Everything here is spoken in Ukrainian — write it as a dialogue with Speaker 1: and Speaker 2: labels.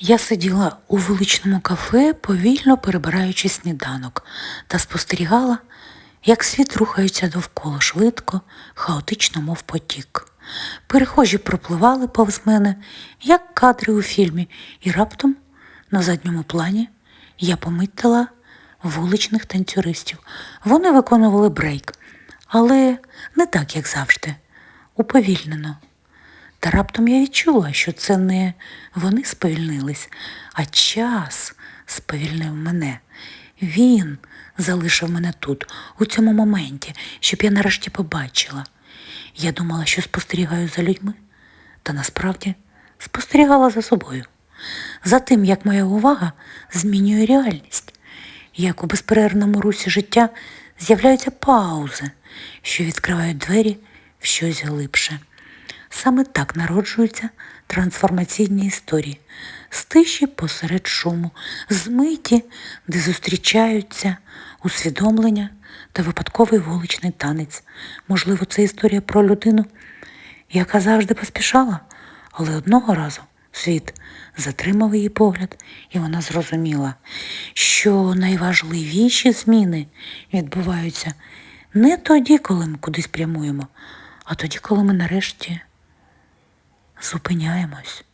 Speaker 1: Я сиділа у вуличному кафе, повільно перебираючи сніданок, та спостерігала, як світ рухається довкола швидко, хаотично, мов потік. Перехожі пропливали повз мене, як кадри у фільмі, і раптом на задньому плані я помітила вуличних танцюристів. Вони виконували брейк, але не так, як завжди, уповільнено. Та раптом я відчула, що це не вони сповільнились, а час сповільнив мене. Він залишив мене тут, у цьому моменті, щоб я нарешті побачила. Я думала, що спостерігаю за людьми, та насправді спостерігала за собою. За тим, як моя увага змінює реальність, як у безперервному русі життя з'являються паузи, що відкривають двері в щось глибше. Саме так народжуються трансформаційні історії з тиші посеред шуму, з миті, де зустрічаються усвідомлення та випадковий вуличний танець. Можливо, це історія про людину, яка завжди поспішала, але одного разу світ затримав її погляд, і вона зрозуміла, що найважливіші зміни відбуваються не тоді, коли ми кудись прямуємо, а тоді, коли ми нарешті зупиняємось.